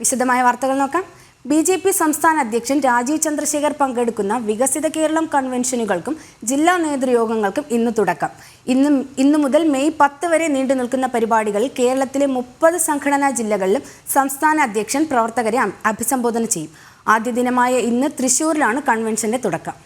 വിശദമായ വാർത്തകൾ നോക്കാം. ബി ജെ പി സംസ്ഥാന അധ്യക്ഷൻ രാജീവ് ചന്ദ്രശേഖർ പങ്കെടുക്കുന്ന വികസിത കേരളം കൺവെൻഷനുകൾക്കും ജില്ലാ നേതൃയോഗങ്ങൾക്കും ഇന്ന് തുടക്കം. ഇന്ന് ഇന്നു മുതൽ മെയ് പത്ത് വരെ നീണ്ടു നിൽക്കുന്ന പരിപാടികളിൽ കേരളത്തിലെ മുപ്പത് സംഘടനാ ജില്ലകളിലും സംസ്ഥാന അധ്യക്ഷൻ പ്രവർത്തകരെ അഭിസംബോധന ചെയ്യും. ആദ്യ ദിനമായ ഇന്ന് തൃശൂരിലാണ് കൺവെൻഷന്റെ തുടക്കം.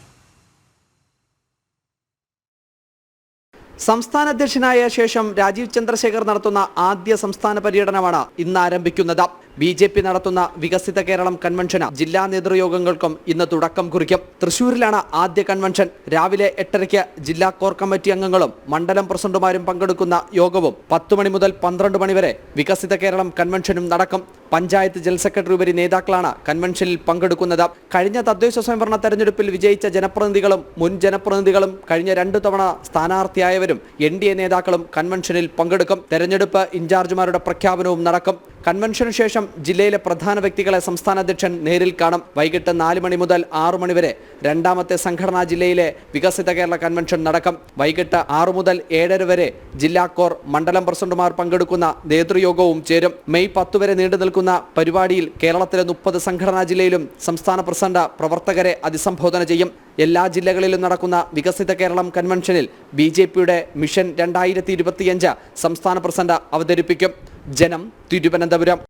സംസ്ഥാന അധ്യക്ഷനായ ശേഷം രാജീവ് ചന്ദ്രശേഖർ നടത്തുന്ന ആദ്യ സംസ്ഥാന പര്യടനമാണ് ഇന്ന് ആരംഭിക്കുന്നത്. ബി ജെ പി നടത്തുന്ന വികസിത കേരളം കൺവെൻഷന് ജില്ലാ നേതൃയോഗങ്ങൾക്കും ഇന്ന് തുടക്കം കുറിക്കും. തൃശൂരിലാണ് ആദ്യ കൺവെൻഷൻ. രാവിലെ എട്ടരയ്ക്ക് ജില്ലാ കോർ കമ്മിറ്റി അംഗങ്ങളും മണ്ഡലം പ്രസിഡന്റുമാരും പങ്കെടുക്കുന്ന യോഗവും പത്ത് മണി മുതൽ പന്ത്രണ്ട് മണിവരെ വികസിത കേരളം കൺവെൻഷനും നടക്കും. പഞ്ചായത്ത് ജനറൽ സെക്രട്ടറി ഉപരി നേതാക്കളാണ് കൺവെൻഷനിൽ പങ്കെടുക്കുന്നത്. കഴിഞ്ഞ തദ്ദേശ സ്വയംഭരണ തെരഞ്ഞെടുപ്പിൽ വിജയിച്ച ജനപ്രതിനിധികളും മുൻ ജനപ്രതിനിധികളും കഴിഞ്ഞ രണ്ടു തവണ സ്ഥാനാർത്ഥിയായവരും എൻ ഡി എ നേതാക്കളും കൺവെൻഷനിൽ പങ്കെടുക്കും. തെരഞ്ഞെടുപ്പ് ഇൻചാർജുമാരുടെ പ്രഖ്യാപനവും നടക്കും. കൺവെൻഷനു ശേഷം ജില്ലയിലെ പ്രധാന വ്യക്തികളെ സംസ്ഥാന അധ്യക്ഷൻ നേരിൽ കാണും. വൈകിട്ട് നാല് മണി മുതൽ ആറു മണി വരെ രണ്ടാമത്തെ സംഘടനാ ജില്ലയിലെ വികസിത കേരള കൺവെൻഷൻ നടക്കും. വൈകിട്ട് ആറു മുതൽ ഏഴര വരെ ജില്ലാ കോർ മണ്ഡലം പ്രസിഡന്റുമാർ പങ്കെടുക്കുന്ന നേതൃയോഗവും ചേരും. മെയ് പത്ത് വരെ നീണ്ടു നിൽക്കുന്ന പരിപാടിയിൽ കേരളത്തിലെ മുപ്പത് സംഘടനാ ജില്ലയിലും സംസ്ഥാന പ്രസിഡന്റ് പ്രവർത്തകരെ അഭിസംബോധന ചെയ്യും. എല്ലാ ജില്ലകളിലും നടക്കുന്ന വികസിത കേരളം കൺവെൻഷനിൽ ബി ജെ പിയുടെ മിഷൻ രണ്ടായിരത്തി ഇരുപത്തിയഞ്ച് സംസ്ഥാന പ്രസിഡന്റ് അവതരിപ്പിക്കും. ജനം തിരുവനന്തപുരം.